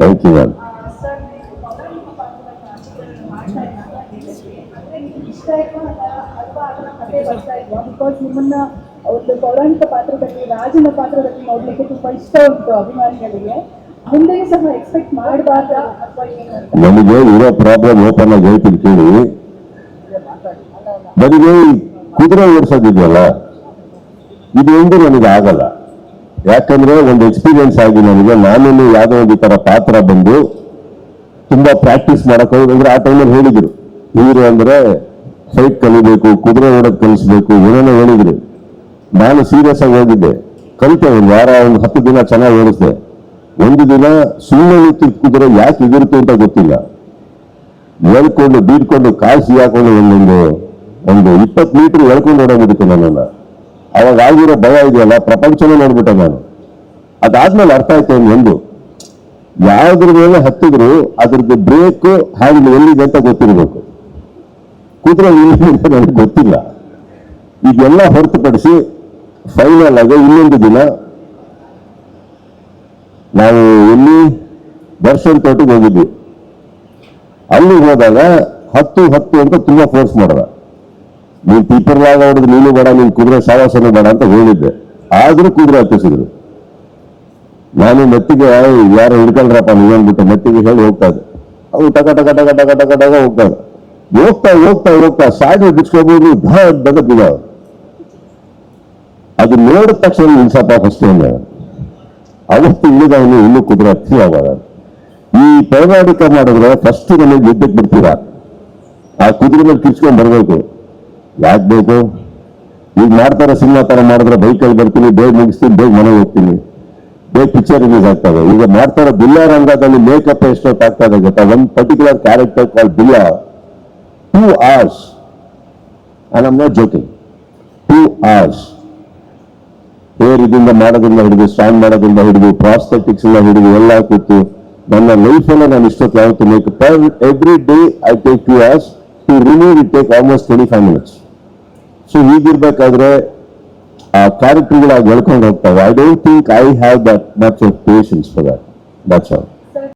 ಇಲ್ವಾ ಬಿಕಾಸ್ ನಿಮ್ಮನ್ನ ಒಂದು ಪೌರಾಣಿಕ ಪಾತ್ರದಲ್ಲಿ ರಾಜನ ಪಾತ್ರದಲ್ಲಿ ನೋಡ್ಲಿಕ್ಕೆ ತುಂಬಾ ಇಷ್ಟ ಉಂಟು ಅಭಿಮಾನಿಗಳಿಗೆ. ಮುಂದೆ ಸಹ ಎಕ್ಸ್ಪೆಕ್ಟ್ ಮಾಡಬಾರ್ದ ನಮಗೆ ನನಗೆ ಇರೋ ಪ್ರಾಬ್ಲಮ್ ಓಪನ್ ಆಗಿ ಹೇಳ್ತೀನಿ ಕೇಳಿ. ನನಗೆ ಕುದುರೆ ಓಡಿಸೋದಿದೆಯಲ್ಲ ಇದು ಒಂದು ನನಗೆ ಆಗಲ್ಲ. ಯಾಕಂದ್ರೆ ಒಂದು ಎಕ್ಸ್ಪೀರಿಯನ್ಸ್ ಆಗಿ ನನಗೆ ನಾನೇನು ಯಾವುದೋ ಒಂದು ತರ ಪಾತ್ರ ಬಂದು ತುಂಬಾ ಪ್ರಾಕ್ಟೀಸ್ ಮಾಡಕ್ ಅಂದ್ರೆ ಆ ಟೈಮಲ್ಲಿ ಹೇಳಿದ್ರು. ನೀರು ಅಂದ್ರೆ ಫೈಟ್ ಕಲಿಬೇಕು, ಕುದುರೆ ಓಡಕ್ ಕಲಿಸ್ಬೇಕು, ಏನೇನೋ ಹೇಳಿದ್ರು. ನಾನು ಸೀರಿಯಸ್ ಆಗಿ ಹೋಗಿದ್ದೆ. ಕಲಿತೆ, ಒಂದು ವಾರ, ಒಂದು ಹತ್ತು ದಿನ ಚೆನ್ನಾಗಿ ಓಡಿಸ್ದೆ. ಒಂದು ದಿನ ಸುಮ್ಮನೆ ನಿಂತಿದ್ದ ಕುದುರೆ ಯಾಕೆ ಇದಿರುತ್ತೆ ಅಂತ ಗೊತ್ತಿಲ್ಲ. ಎಳ್ಕೊಂಡು, ಬೀಡ್ಕೊಂಡು ಕಾಯಿಸಿ ಹಾಕೊಂಡು ಒಂದೊಂದು ಒಂದು ಇಪ್ಪತ್ತು ಮೀಟರ್ ಎಳ್ಕೊಂಡು ಓಡೋಗ್ಬಿಟ್ಟಿತ್ತು ನನ್ನನ್ನ. ಅವಾಗ ಆಗಿರೋ ಭಯ ಇದೆಯಲ್ಲ, ಪ್ರಪಂಚನೇ ನೋಡ್ಬಿಟ್ಟೆ ನಾನು. ಅದಾದ್ಮೇಲೆ ಅರ್ಥ ಆಯ್ತು ಒಂದು ಯಾವ್ದ್ರ ಮೇಲೆ ಹತ್ತಿದ್ರು, ಅದ್ರದ್ದು ಬ್ರೇಕ್ ಹ್ಯಾಂಡಲ್ ಎಲ್ಲಿದೆ ಅಂತ ಗೊತ್ತಿರಬೇಕು. ಕುದುರೆ ಎಲ್ಲಿದೆ ಅಂತ ನನಗೆ ಗೊತ್ತಿಲ್ಲ. ಇದೆಲ್ಲ ಹೊರತುಪಡಿಸಿ ಫೈನಲ್ ಆಗಿ ಇನ್ನೊಂದು ದಿನ ನಾವು ಎಲ್ಲಿ ದರ್ಶನ್ ತೋಟಕ್ಕೆ ಹೋಗಿದ್ವಿ. ಅಲ್ಲಿ ಹೋದಾಗ ಹತ್ತು ಹತ್ತು ಅಂತ ತುಂಬಾ ಫೋರ್ಸ್ ಮಾಡ್ದ. ನೀನ್ ಪೀಪರ್ ಲಾಗ ಹೊಡೆದು ನೀನು ಬೇಡ, ನೀನ್ ಕುದುರೆ ಸಾವಾಸನೂ ಬೇಡ ಅಂತ ಹೇಳಿದ್ದೆ. ಆದ್ರೂ ಕುದುರೆ ಹತ್ತಿಸಿದ್ರು. ನಾನು ಮೆತ್ತಿಗೆ ಯಾರು ಹಿಡ್ಕೊಂಡ್ರಪ್ಪ ನೀವನ್ಬಿಟ್ಟು ಮೆತ್ತಿಗೆ ಹೇಳಿ ಹೋಗ್ತಾ ಇದ್ದೆ. ಅವು ಟಕ ಟಕ ಟಕ ಟಕ ಟಕ ಟಕ ಹೋಗ್ತಾ ಇದ್ದ. ಹೋಗ್ತಾ ಹೋಗ್ತಾ ಹೋಗ್ತಾ ಸಾಗಿ ಬಿಚ್ಕೋಬಹುದು ದೊಡ್ಡ ಬಿಡ ಅದು ನೋಡಿದ ತಕ್ಷಣ ನಿಲ್ಸಪ್ಪ ಫಸ್ಟ್ ಅವತ್ತು ಇಳಿದವನು ಇನ್ನೂ ಕುದುರೆ ಹತ್ತಿ ಆವಾಗ ಈ ಪ್ರಯಾಣಿಕ ಮಾಡಿದ್ರೆ ಫಸ್ಟ್ ನನಗೆ ಗೆದ್ದಕ್ಕೆ ಬಿಡ್ತೀರಾ? ಆ ಕುದುರೆ ಮೇಲೆ ಕಿರ್ಚ್ಕೊಂಡು ಬರ್ಬೇಕು. ಯಾಕೆ ಬೇಕು ಈಗ ಮಾಡ್ತಾರೆ ಸಿನಿಮಾ ತರ ಮಾಡಿದ್ರೆ ಬೈಕಲ್ಲಿ ಬರ್ತೀನಿ ಬೇಗ ಮುಗಿಸ್ತೀನಿ ಬೇಗ ಮನೆಗೆ ಹೋಗ್ತೀನಿ ಬೇಗ ಪಿಕ್ಚರ್ ರಿಲೀಸ್ ಆಗ್ತದೆ ಈಗ ಮಾಡ್ತಾರೆ ಬಿಲ್ಲ ರಂಗದಲ್ಲಿ ಮೇಕಪ್ ಎಷ್ಟೊತ್ತು ಆಗ್ತದೆ ಗೊತ್ತಾ ಒಂದು particular character call ಬಿಲ್ಲ two hours and am not joking two hours hair ಇದರಿಂದ ಮಾಡೋದ್ರಿಂದ ಹಿಡಿದು ಸ್ಟ್ಯಾಂಡ್ ಮಾಡೋದ್ರಿಂದ ಹಿಡಿದು ಪ್ರಾಸ್ಥೆಟಿಕ್ಸ್ ಎಲ್ಲ ಹಿಡಿದು ಎಲ್ಲ ಕೂತು ನನ್ನ ಲೈಫಲ್ಲೇ ನಾನು ಇಷ್ಟೊತ್ತು ಯಾವತ್ತು makeup every day I take two hours to remove it take almost twenty five minutes so ಹೀಗಿರ್ಬೇಕಾದ್ರೆ, ಆ ಕ್ಯಾರೆಕ್ಟರ್ಗಳಾಗಿ ಹೇಳ್ಕೊಂಡು ಹೋಗ್ತಾವೆ. I don't think I have that much of patience for that that's all